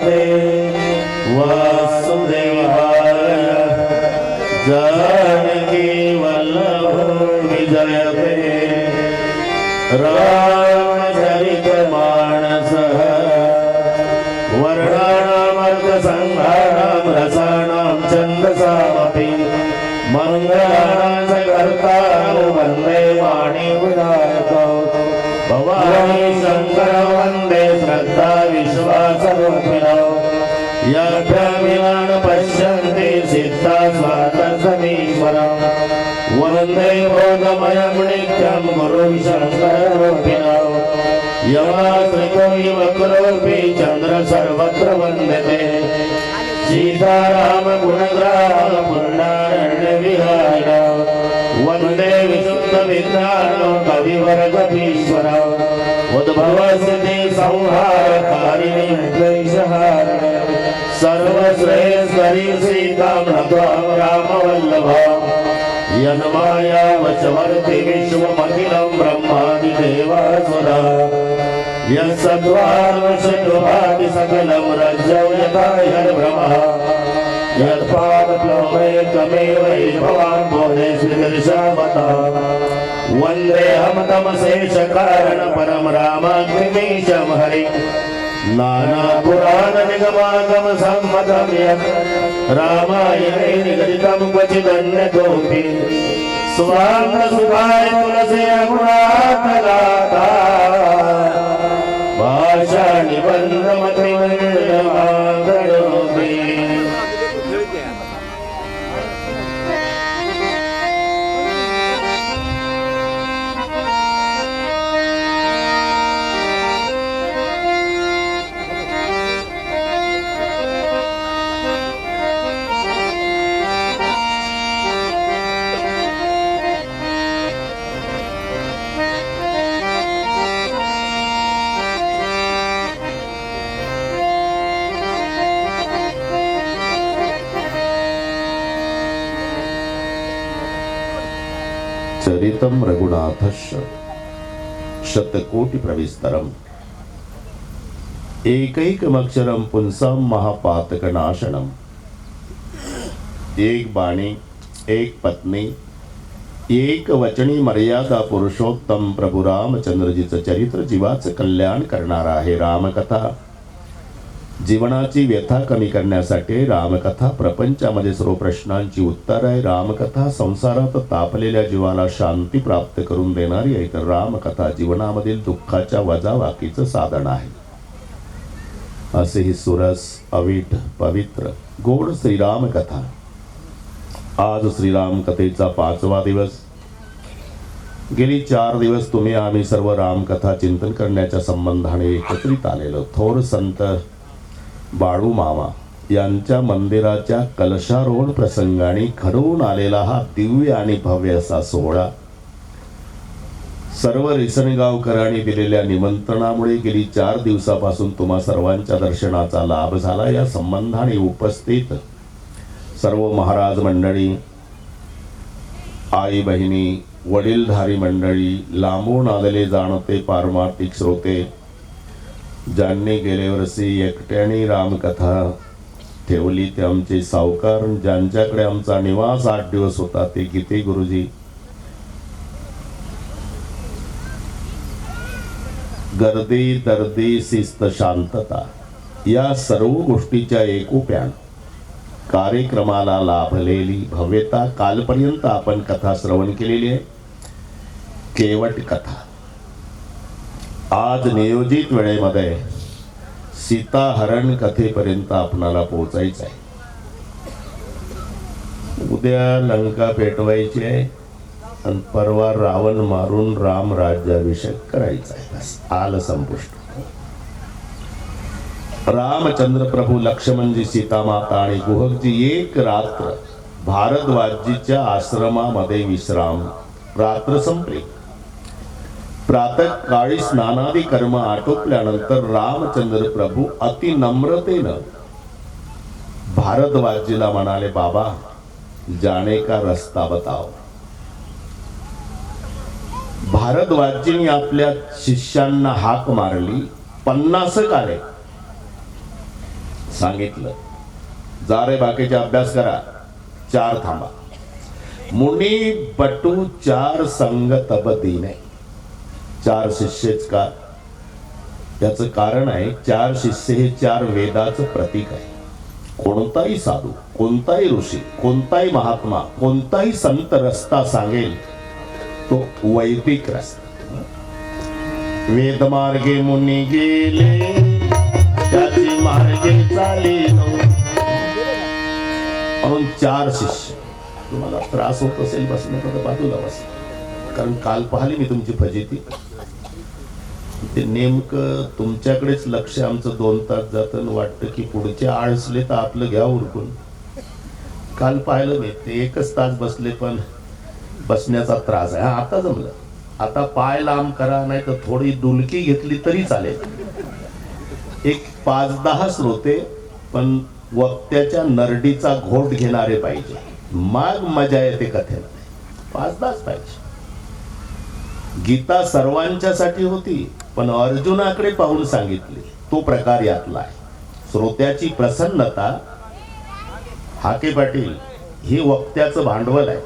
राधे वासुदेवाय जानकी वल्लभ विजयते. रामचरित मानस वर्णानामर्थसंहारां रसाणां छन्दसामपि मङ्गलानां कर्ता वन्दे वाणीविनायकौ भवानी शङ्कर वन्दे श्रद्धा विश्वास याभ्यामिलान् पश्यन्ति सिद्धा स्वातसमीश्वरम् वन्दे बोधमयं नित्यं गुरुं शङ्कररूपिणौ यमाश्रितो इव कुरोऽपि चन्द्र सर्वत्र वन्दते। सीताराम वन्दे विशुद्धविज्ञानो कविवर्गधीश्वर उद्भवस्थिति संहारकार सीतां नत्वां रामवल्लभा यन्माया वशवर्ति विश्वमखिलं ब्रह्मादिदेवासुरा यत्सद्वार्वशुभाति सकलं रज्जौ यथा यद्भ्रमः यत्पादप्लोमेकमेव भवान् बोधे श्रीदर्शामता वन्देऽहं तमशेषकारण रामाग्निमीशं हरि नानापुराणनिगमागम यत् रामायणे निगदितं क्वचिदन्यतोऽपि। स्वान्तसुखाय तुलसे गुणात्मदाता निबन्धमतिमण्डमा चरितं रघुनाथस्य शतकोटिप्रविस्तरम्। एकैकमक्षरं पुंसां महापातकनाशनम्। एक बाणी एक पत्नी एक वचनी मर्यादा पुरुषोत्तम प्रभू रामचंद्रजीचं चरित्र जीवाचं कल्याण करणार आहे रामकथा। जीवनाची व्यथा कमी करण्यासाठी रामकथा प्रपंचामध्ये सर्व प्रश्नांची उत्तर आहे. रामकथा संसारात तापलेल्या जीवाला शांती प्राप्त करून देणारी आहे. तर रामकथा जीवनामधील दुःखाच्या वजावाकीचं साधन आहे. असे ही सुरस अवीट पवित्र गोड श्रीराम कथा आज श्रीराम कथेचा पाचवा दिवस. गेली चार दिवस तुम्ही आम्ही सर्व रामकथा चिंतन करण्याच्या संबंधाने एकत्रित आलेलो. थोर संत बाळू मामा यांच्या मंदिराच्या कलशारोहण प्रसंगाने घडवून आलेला हा दिव्य आणि भव्य असा सोहळा. सर्व रिसणगावकरांनी दिलेल्या निमंत्रणामुळे गेली चार दिवसापासून तुम्हा सर्वांच्या दर्शनाचा लाभ झाला. या संबंधाने उपस्थित सर्व महाराज मंडळी आई बहिणी वडीलधारी मंडळी लांबून आलेले जाणते पारमार्थिक श्रोते ज्यांनी गेल्या वर्षी एकट्याने रामकथा ठेवली ते आमचे सावकार ज्यांच्याकडे आमचा निवास आठ दिवस होता ते गीते गुरुजी? गर्दी दर्दी शिस्त शांतता या सर्व गोष्टीच्या एकोप्यान कार्यक्रमाला लाभलेली भव्यता कालपर्यंत आपण कथा श्रवण केलेली आहे. केवट कथा. आज नियोजित वेळेमध्ये सीताहरण कथेपर्यंत आपणाला पोहोचायचं आहे. उद्या लंका पेटवायची आहे आणि परवा रावण मारून राम राज्याभिषेक करायचा आहे. बस संपुष्ट. रामचंद्र प्रभू लक्ष्मणजी सीतामाता आणि गुहकजी एक रात्र भारद्वाजीच्या आश्रमामध्ये विश्राम रात्र संपली. प्रातः काळी स्नानादी कर्म आटोपल्यानंतर रामचंद्र प्रभू अति नम्रतेनं भारद्वाजीला म्हणाले बाबा जाणे का रस्ता बताव भारद्वाजींनी आपल्या शिष्यांना हाक मारली पन्नास आले. सांगितलं जा रे बाकीचे अभ्यास करा चार थांबा. मुनी बटू चार संग तब दिने. चार शिष्यच का? त्याचं कारण आहे चार शिष्य हे चार वेदाचं प्रतीक आहे. कोणताही साधू कोणताही ऋषी कोणताही महात्मा कोणताही संत रस्ता सांगेल तो वैदिक रस्ता. वेदमार्गे मुनी गेले त्याची मार्गे चाले म्हणून चार शिष्य. तुम्हाला त्रास होत असेल बसण्याचा बाजूला बस. कारण काल पाहिली मी तुमची फजिती. ते नेमकं तुमच्याकडेच लक्ष आमचं दोन तास जातं वाटतं की पुढचे आळसले तर आपलं घ्या उरकून. काल पाहिलं मी ते एकच तास बसले पण बसण्याचा त्रास आहे. हा आता जमलं. आता पाय लांब करा नाही तर थोडी डुलकी घेतली तरी चालेल. एक पाच दहा श्रोते पण वक्त्याच्या नरडीचा घोट घेणारे पाहिजे. माग मजा येते कथेला पाच दहाच पाहिजे. गीता सर्वांच्यासाठी होती. पण अर्जुनाकडे पाहून सांगितले तो प्रकार यातला आहे. श्रोत्याची प्रसन्नता हाके पाटील हे वक्त्याचं भांडवल आहे.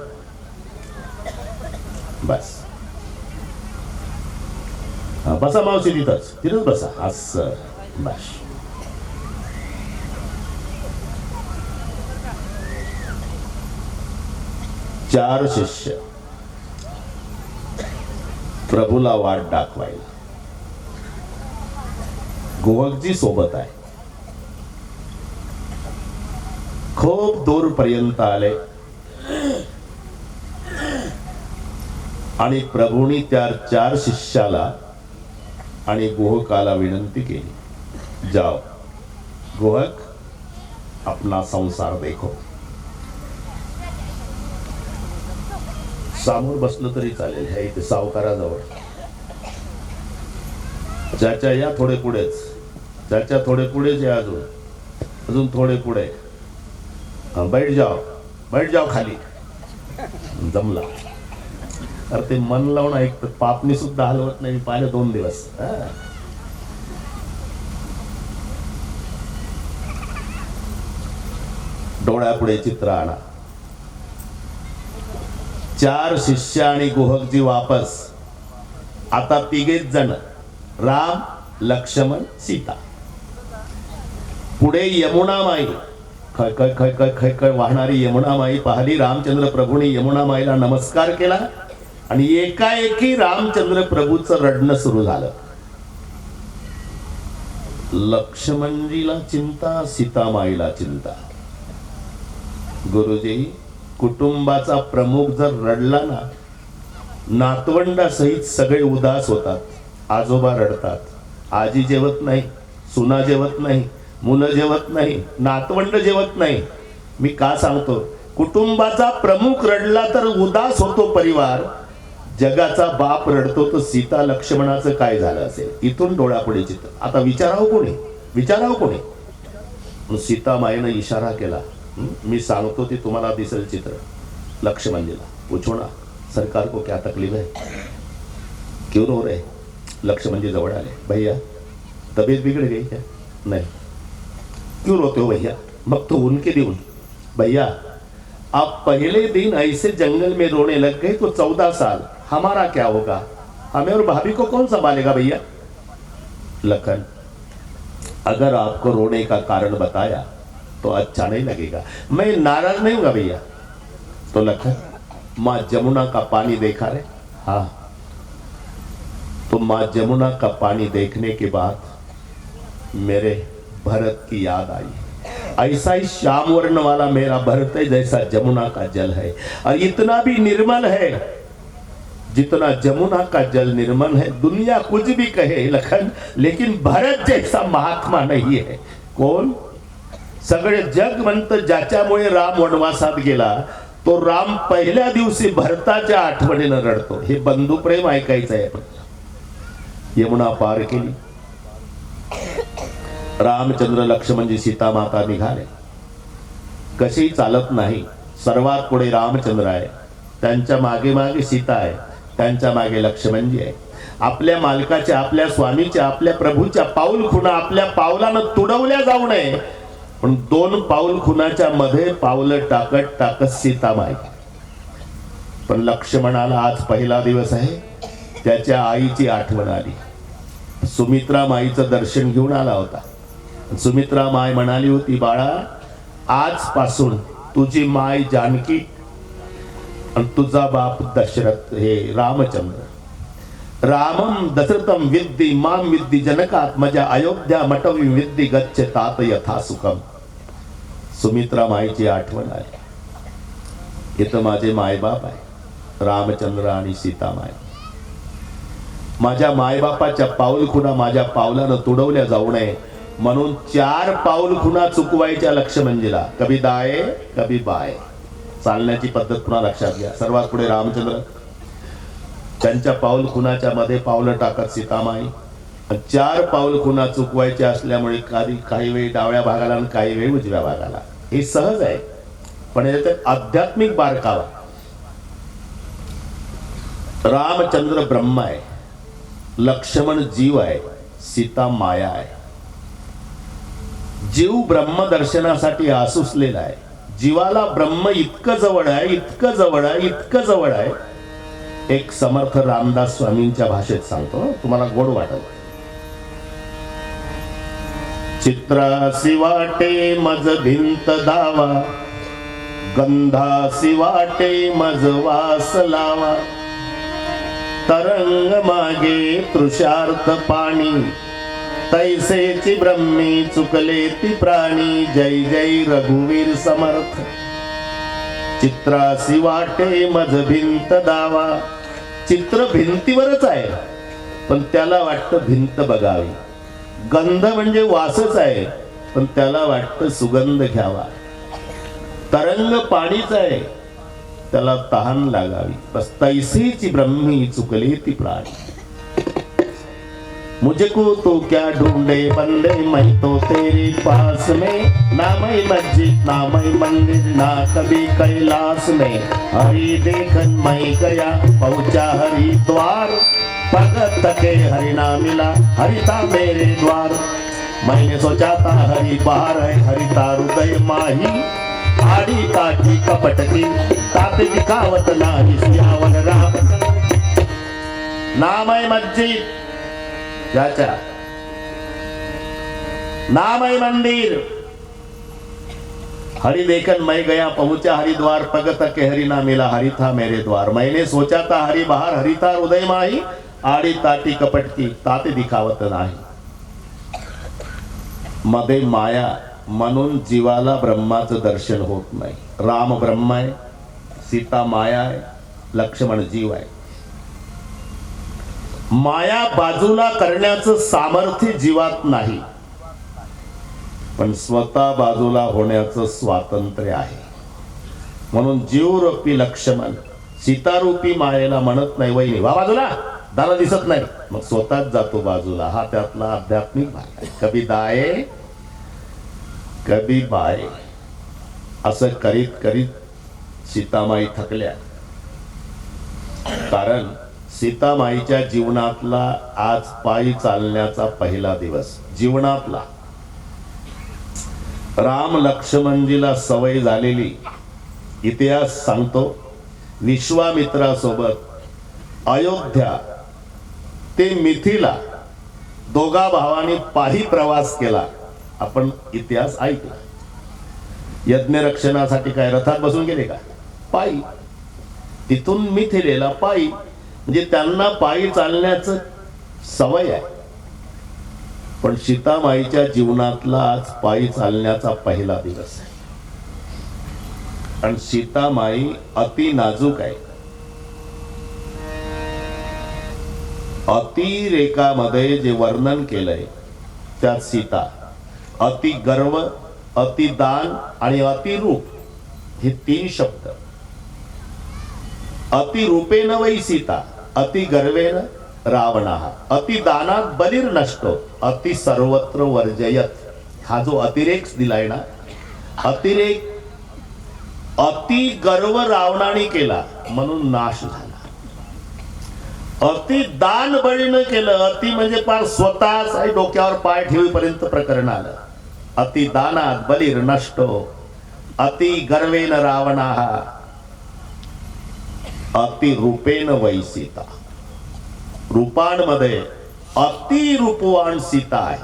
बस. बसा मावशी तिथंच. तिथंच बसा. अस बस. चार शिष्य. प्रभूला वाट दाखवायला. गोवकजी सोबत आहे. खूप दूर पर्यंत आले. आणि प्रभूंनी त्या चार शिष्याला आणि गोहकाला विनंती केली. जाओ गोहक अपना संसार देखो. सामोर बसलं तरी चालेल ह्या इथे सावकाराजवळ. ज्याच्या या थोडे पुढेच. त्याच्या थोडे पुढेच जे अजून अजून थोडे पुढे. बैठ जाओ बैठ जाओ खाली. जमला. अरे ते मन लावून ऐकत पापणी सुद्धा हलवत नाही पाहिले पाहिलं दोन दिवस. डोळ्यापुढे चित्र आणा. चार शिष्य आणि गुहकजी वापस. आता तिघेच जण. राम लक्ष्मण सीता. पुढे यमुना माई खळ खळ खय खळ खय वाहणारी यमुना माई पाहिली रामचंद्र प्रभूने यमुना माईला नमस्कार केला आणि एकाएकी रामचंद्र प्रभूचं रडणं सुरू झालं. लक्ष्मणजीला चिंता सीतामाईला चिंता. गुरुजी कुटुंबाचा प्रमुख जर रडला ना नातवंडासहित सगळे उदास होतात आजोबा रडतात आजी जेवत नाही सुना जेवत नाही मुलं जेवत नाही नातवंड जेवत नाही. मी का सांगतो? कुटुंबाचा प्रमुख रडला तर उदास होतो परिवार. जगाचा बाप रडतो तर सीता लक्ष्मणाचं काय झालं असेल? इथून डोळ्यापुढे चित्र आता विचारावं कोणी? विचारावं कोणी? सीता मायेनं इशारा केला. मी सांगतो ते तुम्हाला दिसेल चित्र. लक्ष्मणजीला. पूछो ना सरकार को क्या तकलीफ है? क्यों रो रहे? लक्ष्मणजी जवळ आले. भैया तब्येत बिघड गई क्या? नाही. क्यों रोते हो भैया मग तो उनके देऊन भैया आप पहले दिन ऐसे जंगल में रोने लग गए तो चौदह साल हमारा क्या होगा हमें और भाभी को कौन संभालेगा भैया लखन अगर आपको रोने का कारण बताया तो अच्छा नहीं लगेगा मैं नाराज़ नहीं हूँगा भैया तो लखन माँ जमुना का पानी देखा रे हाँ तो माँ जमुना का पानी देखने के बाद मेरे भरत की याद आई। ऐसा ही श्याम वर्ण वाला मेरा भरत है जैसा जमुना का जल है। और इतना भी निर्मल है जितना जमुना का जल निर्मल है। दुनिया कुछ भी कहे लखन लेकिन भरत जैसा महात्मा नहीं है। कोण सगळे जग म्हणत ज्याच्यामुळे राम वनवासात गेला तो राम पहिल्या दिवशी भरताच्या आठवणीनं रडतो. हे बंधुप्रेम ऐकायचं आहे यमुना पार केली. रामचंद्र लक्ष्मणजी सीता माता निघाले. कशी चालत नाही सर्वात पुढे रामचंद्र आहे. त्यांच्या मागे मागे सीता आहे त्यांच्या मागे लक्ष्मणजी आहे. आपल्या मालकाच्या आपल्या स्वामीच्या आपल्या प्रभूच्या पाऊल खुणा आपल्या पावलानं तुडवल्या जाऊ नये. पण दोन पाऊल खुणाच्या मध्ये पावलं टाकत टाकत सीता माई पण लक्ष्मणाला आज पहिला दिवस आहे. त्याच्या आईची आठवण आली. सुमित्रा माईचं दर्शन घेऊन आला होता. सुमित्रा माय म्हणाली होती बाळा आजपासून तुझी माय जानकी आणि तुझा बाप दशरथ हे रामचंद्र. रामम दशरथम विद्धी माम विद्धी जनकात्मजा अयोध्या मटवी विद्धी गच्छ तात यथा सुखम. सुमित्रा माईची आठवण आहे. इथं माझे मायबाप आहे रामचंद्र आणि सीता माय. माझ्या मायबापाच्या पाऊल खुणा माझ्या पावलानं तुडवल्या जाऊ नये म्हणून चार पाऊल खुणा चुकवायच्या लक्ष्मणजीला कभी दाये कभी बाय चालण्याची पद्धत पुन्हा लक्षात घ्या. सर्वात पुढे रामचंद्र. त्यांच्या पाऊल खुनाच्या मध्ये पावलं टाकत सीतामाई. चार पाऊल खुना चुकवायचे असल्यामुळे काही काही वेळी डाव्या भागाला आणि काही वेळी उजव्या भागाला. हे सहज आहे. पण याच्यात आध्यात्मिक बारकावा. रामचंद्र ब्रह्म आहे. लक्ष्मण जीव आहे. सीता माया आहे. जीव ब्रह्म दर्शनासाठी आसुसलेला आहे. जीवाला ब्रह्म इतकं जवळ आहे इतकं जवळ आहे इतकं जवळ आहे. एक समर्थ रामदास स्वामींच्या भाषेत सांगतो तुम्हाला गोड वाटत चित्रासी वाटे मज भिंत दावा गंधासी वाटे मज वास लावा. तरंग मागे तृषार्थ पाणी तैसेची ब्रह्मी चुकले ती प्राणी जय जय रघुवीर समर्थ. चित्रासी वाटे मज भिंत दावा. चित्र भिंतीवरच आहे पण त्याला वाटतं भिंत बघावी. गंध म्हणजे वासच आहे पण त्याला वाटतं सुगंध घ्यावा. तरंग पाणीच आहे त्याला तहान लागावी. बस तैसेची ब्रह्मी चुकली ती प्राणी. मुझको तो क्या ढूंढे बंदे मैं तो तेरे पास में? ना मैं मस्जिद, ना मैं मंदिर, ना कभी कैलाश में। हरि देखन मैं गया पहुँचा हरिद्वार। भगत के हरि ना मिला हरिता मेरे द्वार। मैंने सोचा था हरि बाहर है हरिता हृदय माही। आडी काठी कपट की, तात दिखावत नाही सियावन राम। है मस्जिद ज्याच्या नामय मंदिर. हरि देखन मैं गया पहुंचा हरिद्वार पगत के हरि ना मिला हरि था मेरे द्वार. मैंने सोचा था हरि बाहर हरि था हृदय माही आडी ताटी कपट की ताते दिखावत नाही. मध्ये माया म्हणून जीवाला ब्रह्माचं दर्शन होत नाही. राम ब्रह्म आहे सीता माया आहे लक्ष्मण जीव आहे. माया बाजूला करण्याचं सामर्थ्य जीवात नाही. पण स्वतः बाजूला होण्याचं स्वातंत्र्य आहे. म्हणून जीवरूपी लक्ष्मण सीतारूपी मायेला म्हणत नाही वहिनी वा बाजूला. दाला दिसत नाही. मग स्वतःच जातो बाजूला. हा त्यातला आध्यात्मिक भाग आहे. कभी दाये कभी बाये असं करीत करीत सीतामाई थकल्या. कारण सीतामाईच्या जीवनातला आज पायी चालण्याचा पहिला दिवस जीवनातला. राम लक्ष्मणजीला सवय झालेली. इतिहास सांगतो विश्वामित्रासोबत अयोध्या ते मिथिला दोघा भावांनी पायी प्रवास केला. आपण इतिहास ऐकला. यज्ञ रक्षणासाठी काय रथात बसून गेले का? पायी. तिथून मिथिलेला पायी. म्हणजे त्यांना पायी चालण्याचं सवय आहे. पण सीतामाईच्या जीवनातला आज पायी चालण्याचा पहिला दिवस आहे. आणि सीतामाई अति नाजूक आहे. अतिरेकामध्ये जे वर्णन केलंय त्या सीता अति गर्व अति दान आणि अतिरूप हे तीन शब्द. अतिरूपेन वै सीता. अति गर्वेन रावणा। अति दानात बलिर नष्टो। अति सर्वत्र वर्जयत। हा जो अतिरेक दिलाय ना अतिरेक अति गर्व रावणाने केला म्हणून नाश झाला. अति दान बळीनं केलं अति म्हणजे पार स्वतःच डोक्यावर पाय ठेवीपर्यंत प्रकरण आलं. अति दानात बलिर नष्टो। अति गर्वेन रावणा। अतिरूपेन वै सीता रूपांमध्ये अतिरूपवान सीता आहे.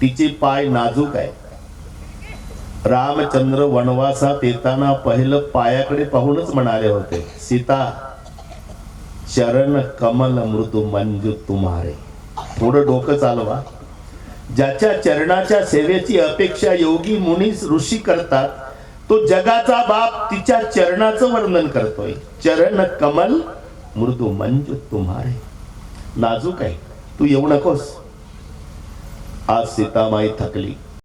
तिचे पाय नाजूक आहे रामचंद्र वनवासात येताना पहिलं पायाकडे पाहूनच म्हणाले होते सीता चरण कमल मृदू मंजू तुम्हारे. थोडं डोकं चालवा. ज्याच्या चरणाच्या सेवेची अपेक्षा योगी मुनीस ऋषी करतात तो जगाचा बाप तिच्या चरणाचं वर्णन करतोय. चरण कमल मृदू मंज तुम्हारे. नाजूक आहे. तू येऊ नकोस. आज सीतामाई थकली.